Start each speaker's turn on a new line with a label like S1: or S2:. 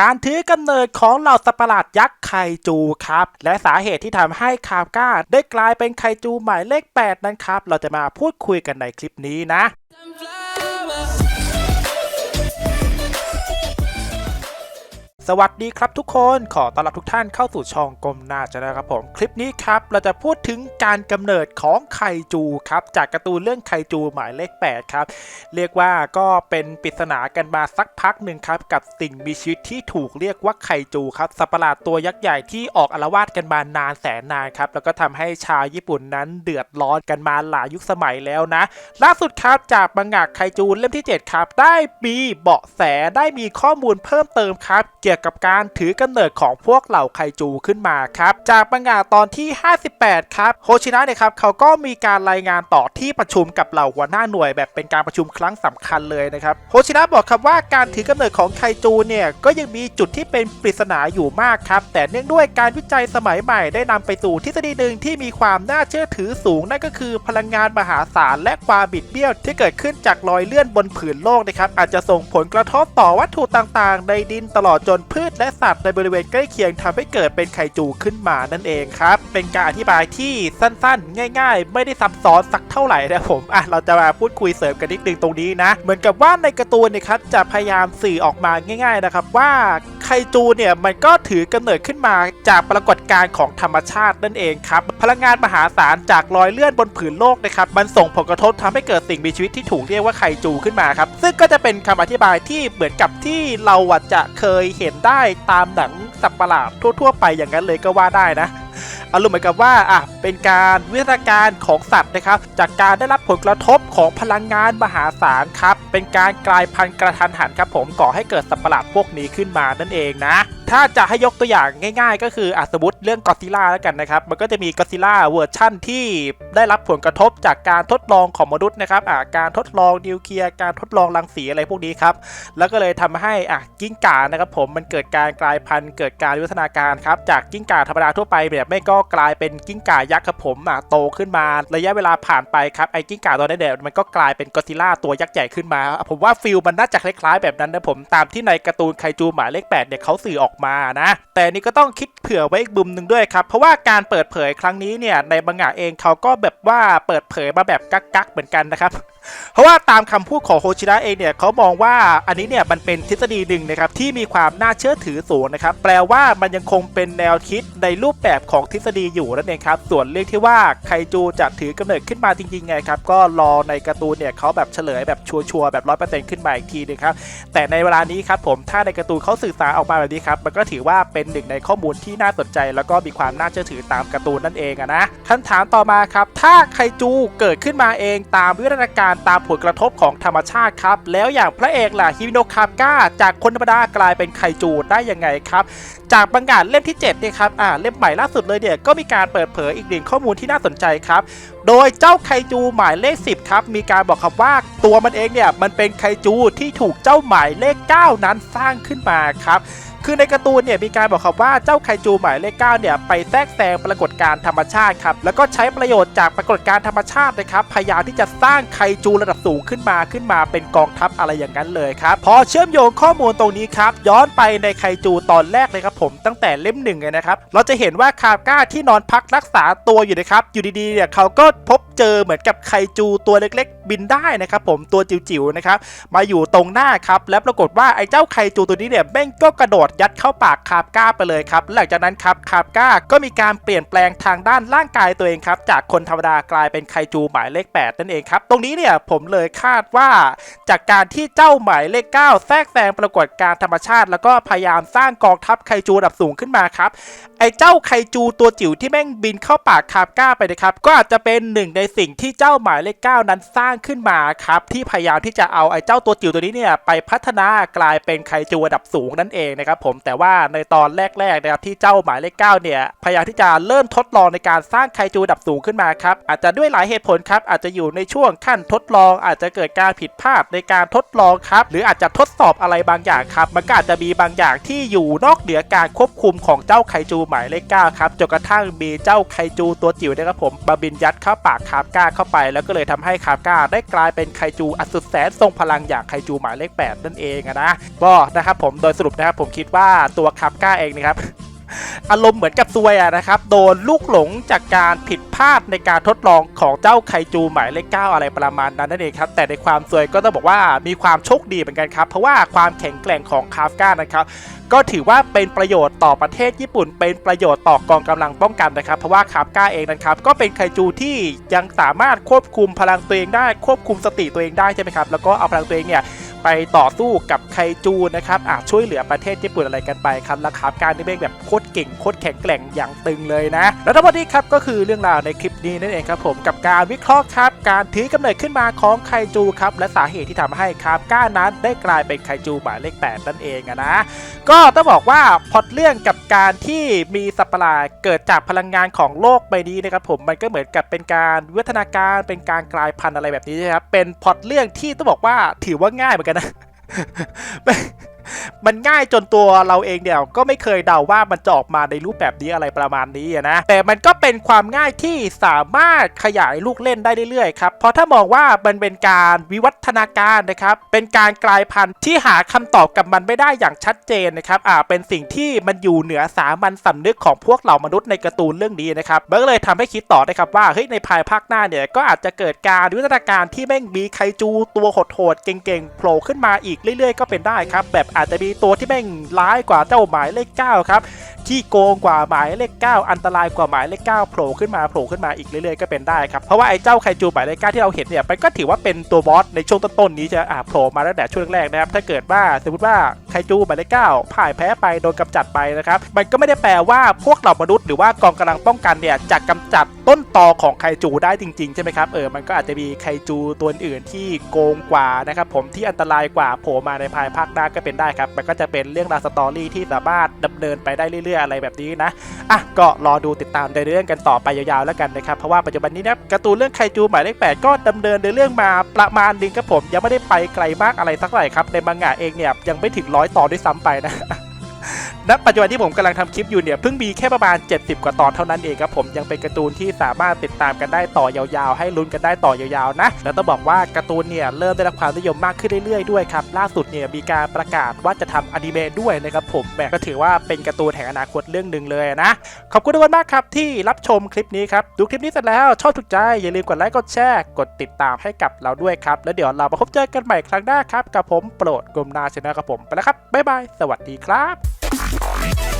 S1: การถือกำเนิดของเหล่าสัตว์ประหลาดยักษ์ไคจูครับ และสาเหตุที่ทำให้คาบก้า ได้กลายเป็นไคจูหมายเลข 8 นั้นครับ เราจะมาพูดคุยกันในคลิปนี้นะ สวัสดีครับทุกคนขอต้อนรับทุกท่านเข้าสู่ช่องกลมหน้าจะนะครับผม คลิปนี้ครับ เราจะพูดถึงการกำเนิดของไคจูครับ จากการ์ตูนเรื่องไคจูหมายเลข 8 ครับ เรียกว่าก็เป็นปริศนากันมาสักพักหนึ่งครับ กับสิ่งมีชีวิตที่ถูกเรียกว่าไคจูครับสัตว์ประหลาดตัวยักษ์ใหญ่ที่ออกอาละวาดกันมานานแสนนานครับ แล้วก็ทำให้ชาวญี่ปุ่นนั้นเดือดร้อนกันมาหลายยุคสมัยแล้วนะ ล่าสุดครับจากบังงะไคจูเล่มที่ 7 ครับ ได้มีเบาะแสได้มีข้อมูลเพิ่มเติมครับเกี่ยวกับการถือกำเนิดของพวกเหล่าไคจูขึ้นมาครับ จากบังงะตอนที่ 58 ครับโฮชินะเนี่ยครับเขาก็มีการรายงานต่อที่ประชุมกับเหล่าหัวหน้าหน่วยแบบเป็นการประชุมครั้งสำคัญเลยนะครับโฮชินะบอกครับว่าการถือกำเนิดของไคจูเนี่ยก็ยังมีจุดที่เป็นปริศนาอยู่มากครับ แต่เนื่องด้วยการวิจัยสมัยใหม่ได้นำไปสู่ทฤษฎีหนึ่งที่มีความน่าเชื่อถือสูงนั่นก็คือพลังงานมหาศาลและความบิดเบี้ยวที่เกิดขึ้นจากรอยเลื่อนบนผืนโลกนะครับอาจจะส่งผลกระทบต่อวัตถุต่างๆ ในดินตลอดจนพืชและสัตว์ในบริเวณใกล้เคียงทำให้เกิดเป็นไคจูขึ้นมานั่นเองครับ เป็นการอธิบายที่สั้นๆ ง่าย ๆ ไม่ได้ซับซ้อนสักเท่าไหร่นะผมอะเราจะมาพูดคุยเสริมกันนิดนึงตรงนี้นะ เหมือนกับว่าในการ์ตูนเนี่ยครับจะพยายามสื่อออกมาง่าย ๆนะครับ ว่าไคจูเนี่ยมันก็ถือกำเนิดขึ้นมาจากปรากฏการณ์ของธรรมชาตินั่นเองครับ พลังงานมหาศาลจากรอยเลื่อนบนผืนโลกนะครับมันส่งผลกระทบทำให้เกิดสิ่งมีชีวิตที่ถูกเรียกว่าไคจูขึ้นมาครับซึ่งก็จะเป็นคำอธิบายที่เหมือนกับที่เราจะเคยเห็นได้ตามหนังสัตว์ประหลาดทั่ว ๆ ไปอย่างนั้นเลยก็ว่าได้นะอารมณ์เหมือนกับว่าอะเป็นการวิทยาการของสัตว์นะครับ จากการได้รับผลกระทบของพลังงานมหาศาลครับ เป็นการกลายพันธุ์กระทันหันครับผมก่อให้เกิดสัตว์ประหลาดพวกนี้ขึ้นมานั่นเองนะถ้าจะให้ยกตัวอย่างง่ายๆ ก็คืออะสมมติเรื่องกอซิล่าแล้วกันนะครับ มันก็จะมีกอซิล่าเวอร์ชั่นที่ได้รับผลกระทบจากการทดลองของมนุษย์นะครับอะการทดลองนิวเคลียร์การทดลองรังสีอะไรพวกนี้ครับ แล้วก็เลยทำให้อะกิ้งก่านะครับผมมันเกิดการกลายพันธุ์เกิดการวิวัฒนาการครับจากกิ้งก่าธรรมดาทั่วไปแบบไม่ก็กลายเป็นกิ้งก่ายักษ์ครับผมอะโตขึ้นมาระยะเวลาผ่านไปครับไอ้กิ้งก่าตัวนี้เนี่ยมันก็กลายเป็นกอซิล่าตัวยักษ์ใหญ่ขึ้นมา ผมว่าฟิลมันน่าจะคล้ายๆแบบนั้นนะผมตามที่ในการ์ตูนไคจูหมายเลข8เนี่ยเขาสื่อออกมานะ แต่นี่ก็ต้องคิดเผื่อไว้อีกบุมหนึ่งด้วยครับ เพราะว่าการเปิดเผยครั้งนี้เนี่ยในบังงะเองเขาก็แบบว่าเปิดเผยมาแบบกักๆเหมือนกันนะครับเพราะว่าตามคำพูดของโฮชิระเองเนี่ยเขามองว่าอันนี้เนี่ยมันเป็นทฤษฎีหนึ่งนะครับที่มีความน่าเชื่อถือสูงนะครับแปลว่ามันยังคงเป็นแนวคิดในรูปแบบของทฤษฎีอยู่นั่นเองครับส่วนเรื่องที่ว่าไคจูจะถือกำเนิดขึ้นมาจริงๆไงครับก็รอในการ์ตูนเนี่ยเขาแบบเฉลยแบบชัวร์ๆแบบร้อยเปอร์เซ็นต์ขึ้นมาอีกทีหนึงครับแต่ในเวลานี้ครับผมถ้าในการ์ตูนเขาสื่อสารออกมาแบบนี้ครับมันก็ถือว่าเป็นหนึ่งในข้อมูลที่น่าสนใจ แล้วก็มีความน่าเชื่อถือตามการ์ตูนนั่นเองอะนะคำถามต่อมาครับ ถ้าไคจูเกิดขึ้นมาเองตามวิวัฒนาการตามผลกระทบของธรรมชาติครับ แล้วอย่างพระเอกล่ะฮิมิโนคาบก้าจากคนธรรมดากลายเป็นไคจูได้ยังไงครับจากบังงานเล่มที่7เนี่ยครับอ่าเล่มใหม่ล่าสุดเลยเนี่ยก็มีการเปิดเผยอีกหนึ่งข้อมูลที่น่าสนใจครับโดยเจ้าไคจูหมายเลข 10 ครับ มีการบอกครับว่าตัวมันเองเนี่ย มันเป็นไคจูที่ถูกเจ้าหมายเลข 9 นั้นสร้างขึ้นมาครับ คือในการ์ตูนเนี่ยมีการบอกครับว่าเจ้าไคจูหมายเลข9เนี่ยไปแทรกแซงปรากฏการณ์ธรรมชาติครับแล้วก็ใช้ประโยชน์จากปรากฏการณ์ธรรมชาตินะครับพยายามที่จะสร้างไคจูระดับสูงขึ้นมาขึ้นมาเป็นกองทัพอะไรอย่างนั้นเลยครับพอเชื่อมโยงข้อมูลตรงนี้ครับย้อนไปในไคจูตอนแรกเลยครับผมตั้งแต่เล่มหนึ่งเลยนะครับเราจะเห็นว่าคาบก้าที่นอนพักรักษาตัวอยู่นะครับอยู่ดีๆเนี่ยเขาก็พบเจอเหมือนกับไคจูตัวเล็กๆ บินได้นะครับผมตัวจิ๋วๆนะครับมาอยู่ตรงหน้าครับแล้วปรากฏว่าไอ้เจ้าไคจูตัวนี้เนี่ยแม่งก็กระโดดยัดเข้าปากคาบก้าไปเลยครับหลังจากนั้นครับคาบก้าก็มีการเปลี่ยนแปลงทางด้านร่างกายตัวเองครับจากคนธรรมดากลายเป็นไคจูหมายเลข 8 นั่นเองครับตรงนี้เนี่ยผมเลยคาดว่า จากการที่เจ้าหมายเลข 9 แทรกแซงปรากฏการธรรมชาติ แล้วก็พยายามสร้างกองทัพไคจูระดับสูงขึ้นมาครับไอ้เจ้าไคจูตัวจิ๋วที่แม่งบินเข้าปากคาบก้าไปนะครับก็อาจจะเป็นหนึ่งในสิ่งที่เจ้าหมายเลข9นั้นสร้างขึ้นมาครับ ที่พยายามที่จะเอาไอ้เจ้าตัวจิ๋วตัวนี้เนี่ยไปพัฒนากลายเป็นไคจูระดับสูงนั่นเองนะครับผมแต่ว่าในตอนแรกๆนะครับที่เจ้าหมายเลข9เนี่ยพยายามที่จะเริ่มทดลองในการสร้างไคจูระดับสูงขึ้นมาครับอาจจะด้วยหลายเหตุผลครับอาจจะอยู่ในช่วงขั้นทดลอง อาจจะเกิดการผิดพลาดในการทดลองครับหรืออาจจะทดสอบอะไรบางอย่างครับมันก็อาจจะมีบางอย่างที่อยู่นอกเหนือการควบคุมของเจ้าไคจูหมายเลข9ครับจนกระทั่งมีเจ้าไคจูตัวจิ๋วนะครับผมมาบินยัดเข้าปากคาบก้าเข้าไป แล้วก็เลยทำให้คาบก้าได้กลายเป็นไคจูอันสุดแสนทรงพลังอย่างไคจูหมายเลข 8 นั่นเองอะนะก็นะครับผมโดยสรุปนะครับผมคิดว่าตัวคาบก้าเองนะครับ อารมณ์เหมือนกับซวยอะนะครับ โดนลูกหลงจากการผิดพลาดในการทดลองของเจ้าไคจูหมายเลขเก้าอะไรประมาณนั้นนั่นเองครับ แต่ในความซวยก็ต้องบอกว่ามีความโชคดีเหมือนกันครับ เพราะว่าความแข็งแกร่งของคาฟก้านะครับก็ถือว่าเป็นประโยชน์ต่อประเทศญี่ปุ่น เป็นประโยชน์ต่อกองกำลังป้องกันนะครับ เพราะว่าคาฟก้าเองนะครับ ก็เป็นไคจูที่ยังสามารถควบคุมพลังตัวเองได้ควบคุมสติตัวเองได้ใช่ไหมครับ แล้วก็เอาพลังตัวเองเนี่ย ไปต่อสู้กับไคจูนะครับอะช่วยเหลือประเทศญี่ปุ่นอะไรกันไปครับแล้วครับการนี่เป็นแบบโคตรเก่งโคตรแข็งแกร่งอย่างตึงเลยนะ แล้วทั้งหมดนี้ครับก็คือเรื่องราวในคลิปนี้นั่นเองครับผมกับการวิเคราะห์ครับการถือกำเนิดขึ้นมาของไคจูครับและสาเหตุที่ทำให้คาบก้านั้นได้กลายเป็นไคจูหมายเลข8นั่นเองนะ ก็ต้องบอกว่าพอตเรื่องกับการที่มีสัตว์ปะหลาดเกิดจากพลังงานของโลกใบนี้นะครับผมมันก็เหมือนกับเป็นการวิวัฒนาการเป็นการกลายพันธุ์อะไรแบบนี้นะครับเป็นพอตเรื่องที่ต้องบอกว่าถือว่าง่ายเหมือนกันนะมั มันง่ายจนตัวเราเองเนี่ยก็ไม่เคยเดาว่ามันจะออกมาในรูปแบบนี้อะไรประมาณนี้นะ แต่มันก็เป็นความง่ายที่สามารถขยายลูกเล่นได้เรื่อยๆครับ เพราะถ้ามองว่ามันเป็นการวิวัฒนาการนะครับ เป็นการกลายพันธุ์ที่หาคำตอบกับมันไม่ได้อย่างชัดเจนนะครับ อ่า เป็นสิ่งที่มันอยู่เหนือสามัญสำนึกของพวกเหล่ามนุษย์ในการ์ตูนเรื่องนี้นะครับมันก็เลยทำให้คิดต่อได้ครับว่า เฮ้ย ในภายภาคหน้าเนี่ย ก็อาจจะเกิดการวิวัฒนาการที่แม่งมีไคจูตัวโหดๆ เก่งๆ โผล่ขึ้นมาอีกเรื่อยๆ ก็เป็นได้ครับ แบบอาจจะมีตัวที่แม่งร้ายกว่าเจ้าหมายเลขเก้าครับที่โกงกว่าหมายเลขเก้าอันตรายกว่าหมายเลขเก้าโผล่ขึ้นมาโผล่ขึ้นมาอีกเรื่อยๆก็เป็นได้ครับเพราะว่าไอ้เจ้าไคจูหมายเลขเก้าที่เราเห็นเนี่ยมันก็ถือว่าเป็นตัวบอสในช่วงต้นๆนี้จะอ่าโผล่มาตั้งแต่ช่วงแรกๆนะครับถ้าเกิดว่าสมมติว่าไคจูหมายเลขเก้าพ่ายแพ้ไปโดนกำจัดไปนะครับมันก็ไม่ได้แปลว่าพวกเหล่ามนุษย์หรือว่ากองกำลังป้องกันเนี่ยจะกำจัด ต้นตอของไคจูได้จริง ๆ ใช่ไหมครับ เออ มันก็อาจจะมีไคจูตัวอื่นที่โกงกว่านะครับผมที่อันตรายกว่าโผล่มาในภายภาคหน้าก็เป็นได้ครับ มันก็จะเป็นเรื่องราวสตอรี่ที่สามารถดำเนินไปได้เรื่อย ๆ อะไรแบบนี้นะ อะ ก็รอดูติดตามในเรื่องกันต่อไปยาวๆแล้วกันนะครับ เพราะว่าปัจจุบันนี้นะการ์ตูนเรื่องไคจูหมายเลข8ก็ดำเนินในเรื่องมาประมาณนึงครับผม ยังไม่ได้ไปไกลมากอะไรสักเท่าไหร่ครับ ในมังงะเองเนี่ยยังไม่ถึงร้อยต่อด้วยซ้ำไปนะ ณปัจจุบันที่ผมกำลังทำคลิปอยู่เนี่ยเพิ่งมีแค่ประมาณ 70 กว่าตอนเท่านั้นเองครับผมยังเป็นการ์ตูนที่สามารถติดตามกันได้ต่อยาวๆ ให้ลุ้นกันได้ต่อยาวๆนะแล้วต้องบอกว่าการ์ตูนเนี่ยเริ่มได้รับความนิยมมากขึ้นเรื่อยๆด้วยครับล่าสุดเนี่ยมีการประกาศว่าจะทำอนิเมะด้วยนะครับผมแหมก็ถือว่าเป็นการ์ตูนแห่งอนาคตเรื่องหนึ่งเลยนะขอบคุณทุกคนมากครับที่รับชมคลิปนี้ครับดูคลิปนี้เสร็จแล้วชอบถูกใจอย่าลืมกดไลค์กดแชร์กดติดตามให้กับเราด้วยครับแล้วเดี๋ยวเรามาพบเจอกันใหม่ครั้งหน้าครับกับผมโปรดกลมนาชนะครับผมไปแล้วครับบ๊ายบายสวัสดีครับ Bye.